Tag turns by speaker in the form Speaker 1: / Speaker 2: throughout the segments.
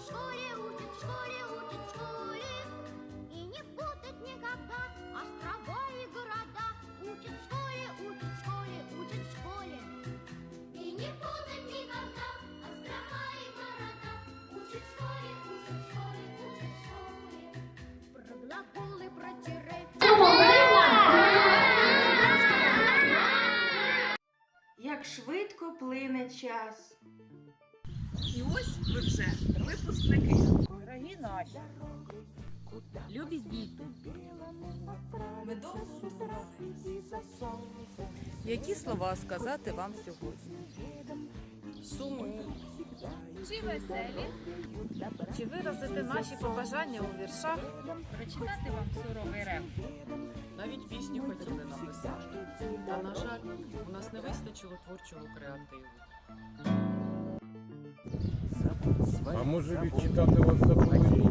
Speaker 1: В школе, учат в школе, учат в школе. И не путать никогда острова и города. Учат в школе, учат в школе, учат в школе. И не путать никогда острова и города. Учат в школе, учат в школе, учат в школе. Про глаголы, про тире.
Speaker 2: Як швидко плине час.
Speaker 3: І ось ви вже випускники. Дорогі наші. Любі діти. Ми довго думали. Які слова сказати вам сьогодні? Сумні.
Speaker 4: Чи веселі? Чи виразити наші побажання у віршах? Прочитати вам суровий реп?
Speaker 5: Навіть пісню хотіли написати. Та, на жаль, у нас не вистачило творчого креативу.
Speaker 6: А може відчитати вас заповідні?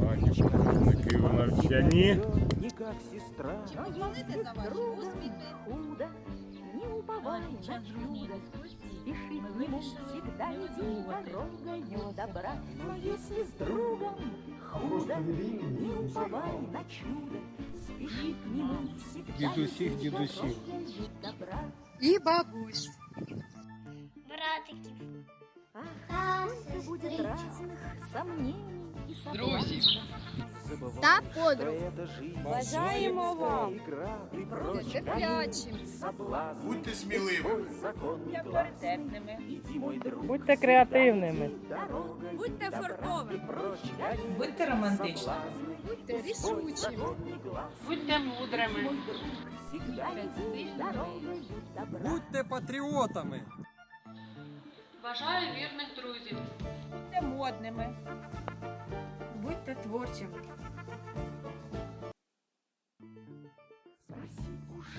Speaker 6: Пані працівники у навчанні.
Speaker 7: Не как сестра,
Speaker 4: Похвалити за ваші успіхи?
Speaker 8: худо, не уповай на чудо, спеши к нему всегда иди дорогою добра. Но если с другом худо, не уповай на чудо, спеши к нему всегда
Speaker 6: Дідусіх,
Speaker 8: иди
Speaker 6: дідусіх.
Speaker 8: дорогою добра.
Speaker 3: І бабусь.
Speaker 1: Братиків.
Speaker 8: Ах, сколько будет разных сомнений и
Speaker 5: Друзі.
Speaker 7: забывай,
Speaker 1: Та
Speaker 7: что
Speaker 1: подруг.
Speaker 7: это жизнь.
Speaker 4: Бажаємо вам
Speaker 7: Игра, и прочь
Speaker 4: терплячим,
Speaker 7: соблазн.
Speaker 6: Будьте
Speaker 7: И
Speaker 6: сміливими.
Speaker 7: свой закон глаз.
Speaker 4: авторитетними,
Speaker 7: Иди, мой друг,
Speaker 9: Будьте креативними.
Speaker 7: дорогой
Speaker 4: Будьте
Speaker 7: добра.
Speaker 4: фартовими.
Speaker 7: И прочь гони
Speaker 3: Будьте романтичними.
Speaker 7: соблазны.
Speaker 4: будьте
Speaker 7: Свой
Speaker 4: рішучими.
Speaker 7: законный глаз.
Speaker 5: Будьте мудрими.
Speaker 8: Мой друг, всегда иди дорогою добра.
Speaker 10: Будьте патріотами.
Speaker 11: Бажаю вірних друзів.
Speaker 3: Будьте модними.
Speaker 2: Будьте творчими.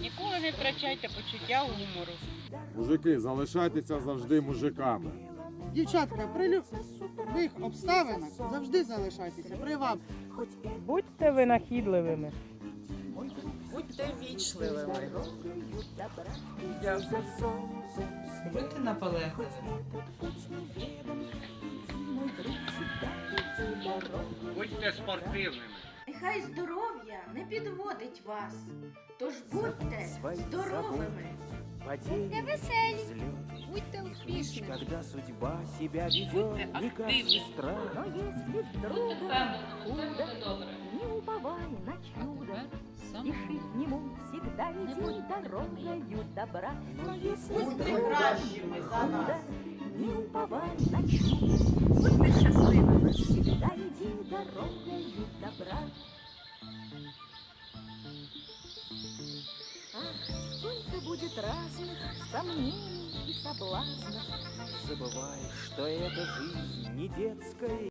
Speaker 5: Ніколи не втрачайте почуття гумору.
Speaker 6: Мужики, залишайтеся завжди мужиками.
Speaker 12: Дівчатка, при любих обставинах завжди залишайтеся при вам.
Speaker 9: Будьте винахідливими.
Speaker 3: Будьте вічливими.
Speaker 7: Дякую.
Speaker 3: Будьте наполегливими.
Speaker 5: Будьте спортивними.
Speaker 2: Нехай здоров'я не підводить вас. Тож будьте здоровими.
Speaker 7: Падение,
Speaker 1: веселі.
Speaker 4: Будьте успішними.
Speaker 7: Когда судьба себя ведет не
Speaker 5: активными.
Speaker 7: сестра,
Speaker 8: Но если с
Speaker 11: Будьте
Speaker 8: другом худо,
Speaker 11: добре.
Speaker 8: Не уповай на чудо, спеши к нему всегда иди дорогою добра. Но если с другом худо, не уповай на чудо,
Speaker 4: Будьте щасливими.
Speaker 8: всегда иди дорогою добра. Ах, сколько будет разных сомнений и соблазнов,
Speaker 7: забывай, что эта жизнь не детская